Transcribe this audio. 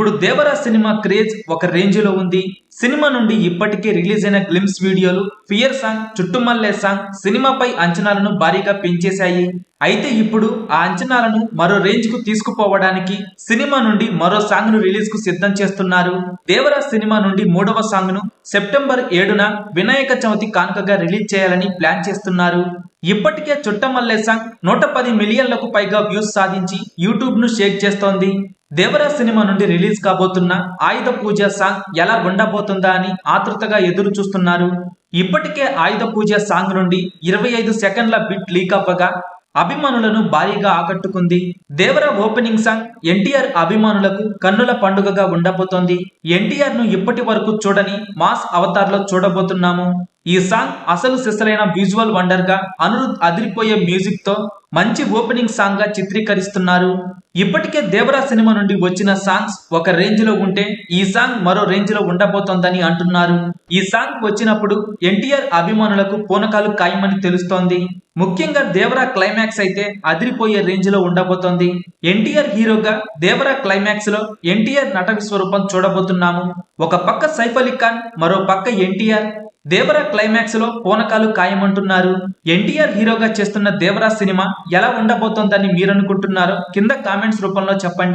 ఇప్పుడు Devara cinema craze ఒక రేంజ్లో ఉంది. సినిమా నుండి ఇప్పటికే రిలీజ్ అయిన గ్లిమ్స్ వీడియోలు ఫియర్ సాంగ్ చుట్టుమల్లే సాంగ్ సినిమాపై అంచనాలను భారీగా పెంచేశాయి. అయితే ఇప్పుడు ఆ అంచనాలను మరో రేంజ్కు తీసుకుపోవడానికి సినిమా నుండి మరో సాంగ్ను రిలీజ్కు సిద్ధం చేస్తున్నారు. దేవరా సినిమా నుండి మూడవ సాంగ్ను సెప్టెంబర్ ఏడున వినాయక చవితి కానుకగా రిలీజ్ చేయాలని ప్లాన్ చేస్తున్నారు. ఇప్పటికే చుట్టమల్లే సాంగ్ నూట పది మిలియన్లకు పైగా వ్యూస్ సాధించి యూట్యూబ్ను షేక్ చేస్తోంది. దేవరా సినిమా నుండి రిలీజ్ కాబోతున్న ఆయుధ పూజ సాంగ్ ఎలా ఉండబోతుందా అని ఆతృతగా ఎదురు చూస్తున్నారు. ఇప్పటికే ఆయుధ పూజ సాంగ్ నుండి ఇరవై ఐదు సెకండ్ల బిట్ లీక్ అవ్వగా అభిమానులను భారీగా ఆకట్టుకుంది. దేవర ఓపెనింగ్ సాంగ్ ఎన్టీఆర్ అభిమానులకు కన్నుల పండుగగా ఉండబోతోంది. ఎన్టీఆర్ను ఇప్పటి వరకు చూడని మాస్ అవతార్లో చూడబోతున్నాము. ఈ సాంగ్ అసలు సిసలైన విజువల్ వండర్గా అనురుద్ అదిరిపోయే మ్యూజిక్తో మంచి ఓపెనింగ్ సాంగ్గా చిత్రీకరిస్తున్నారు. ఇప్పటికే దేవరా సినిమా నుండి వచ్చిన సాంగ్స్ ఒక రేంజ్లో ఉంటే ఈ సాంగ్ మరో రేంజ్లో ఉండబోతోందని అంటున్నారు. ఈ సాంగ్ వచ్చినప్పుడు ఎన్టీఆర్ అభిమానులకు పూనకాలు ఖాయమని తెలుస్తోంది. ముఖ్యంగా దేవరా క్లైమాక్స్ అయితే అదిరిపోయే రేంజ్లో ఉండబోతోంది. ఎన్టీఆర్ హీరోగా దేవరా క్లైమాక్స్లో ఎన్టీఆర్ నట విశ్వరూపం చూడబోతున్నాము. ఒక పక్క సైఫ్ అలీ ఖాన్ మరో పక్క ఎన్టీఆర్. దేవరా క్లైమాక్స్లో పూనకాలు ఖాయమంటున్నారు. ఎన్టీఆర్ హీరోగా చేస్తున్న దేవరా సినిమా ఎలా ఉండబోతోందని మీరనుకుంటున్నారో కింద కామెంట్స్ రూపంలో చెప్పండి.